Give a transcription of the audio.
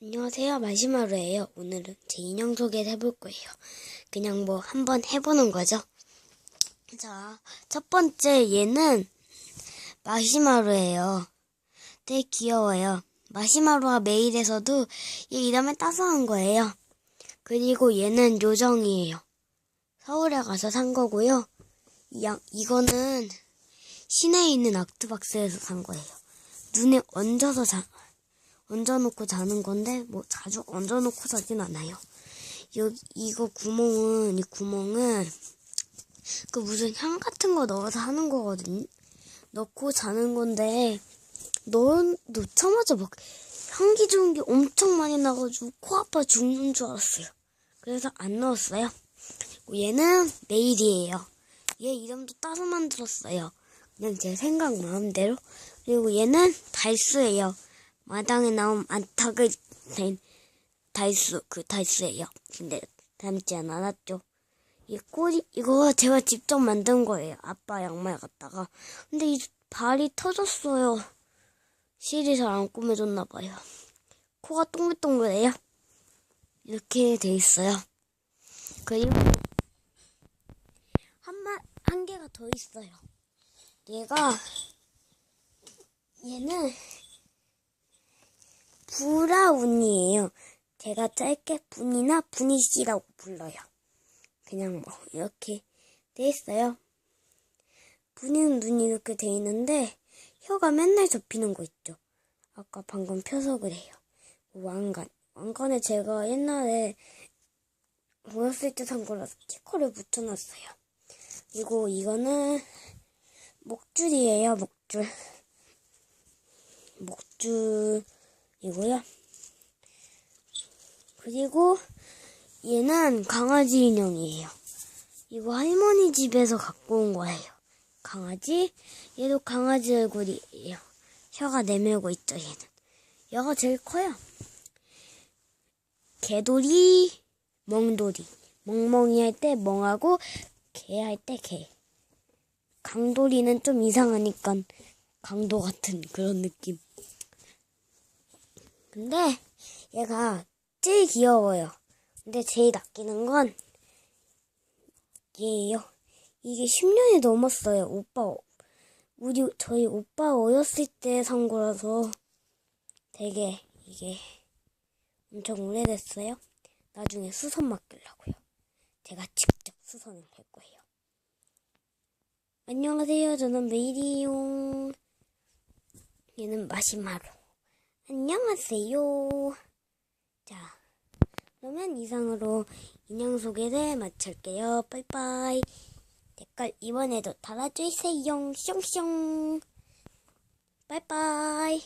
안녕하세요. 마시마루예요. 오늘은 제 인형 소개를 해볼 거예요. 그냥 뭐 한번 해보는 거죠. 자, 첫 번째 얘는 마시마루예요. 되게 귀여워요. 마시마루와 메일에서도 얘 이름을 따서 한 거예요. 그리고 얘는 요정이에요. 서울에 가서 산 거고요. 이 양, 이거는 시내에 있는 아트박스에서 산 거예요. 눈에 얹어서 자, 얹어놓고 자는 건데 뭐 자주 얹어놓고 자진 않아요. 여기 이거 구멍은 이 구멍은 그 무슨 향 같은 거 넣어서 하는 거거든요. 넣고 자는 건데 넣 넣자마자 막 향기 좋은 게 엄청 많이 나가지고 코 아파 죽는 줄 알았어요. 그래서 안 넣었어요. 얘는 메일이에요. 얘 이름도 따로 만들었어요. 그냥 제 생각 마음대로. 그리고 얘는 달수예요. 마당에 나온 안탁을 낸 달수, 그 달수예요. 근데 닮지 않았죠. 이 꼬리, 이거 제가 직접 만든 거예요. 아빠 양말 갖다가. 근데 이 발이 터졌어요. 실이 잘 안 꾸며졌나 봐요. 코가 동글동글해요. 이렇게 돼 있어요. 그리고 한 마, 한 개가 더 있어요. 얘가 얘는 브라운이에요. 제가 짧게 분이나 분이씨라고 불러요. 그냥 뭐 이렇게 돼 있어요. 분이는 눈이 이렇게 돼 있는데 혀가 맨날 접히는 거 있죠. 아까 방금 펴서 그래요. 왕관. 왕관에 제가 옛날에 어렸을 때 산 거라서 스티커를 붙여놨어요. 그리고 이거는 목줄이에요, 목줄. 목줄 이고요. 그리고 얘는 강아지 인형이에요. 이거 할머니 집에서 갖고 온 거예요. 강아지. 얘도 강아지 얼굴이에요. 혀가 내밀고 있죠, 얘는. 얘가 제일 커요. 개돌이, 멍돌이. 멍멍이 할 때 멍하고 개 할 때 개. 강돌이는 좀 이상하니까 강도 같은 그런 느낌. 근데 얘가 제일 귀여워요. 근데 제일 아끼는 건 얘예요. 이게 10년이 넘었어요. 오빠 우리 저희 오빠 어렸을 때 산 거라서 되게 이게 엄청 오래됐어요. 나중에 수선 맡기려고요. 제가 직접 수선을 할 거예요. 안녕하세요. 저는 메이리용. 얘는 마시마로. 안녕하세요. 자, 그러면 이상으로 인형 소개를 마칠게요. 빠이빠이. 댓글 이번에도 달아주세요. 숑숑. 빠이빠이.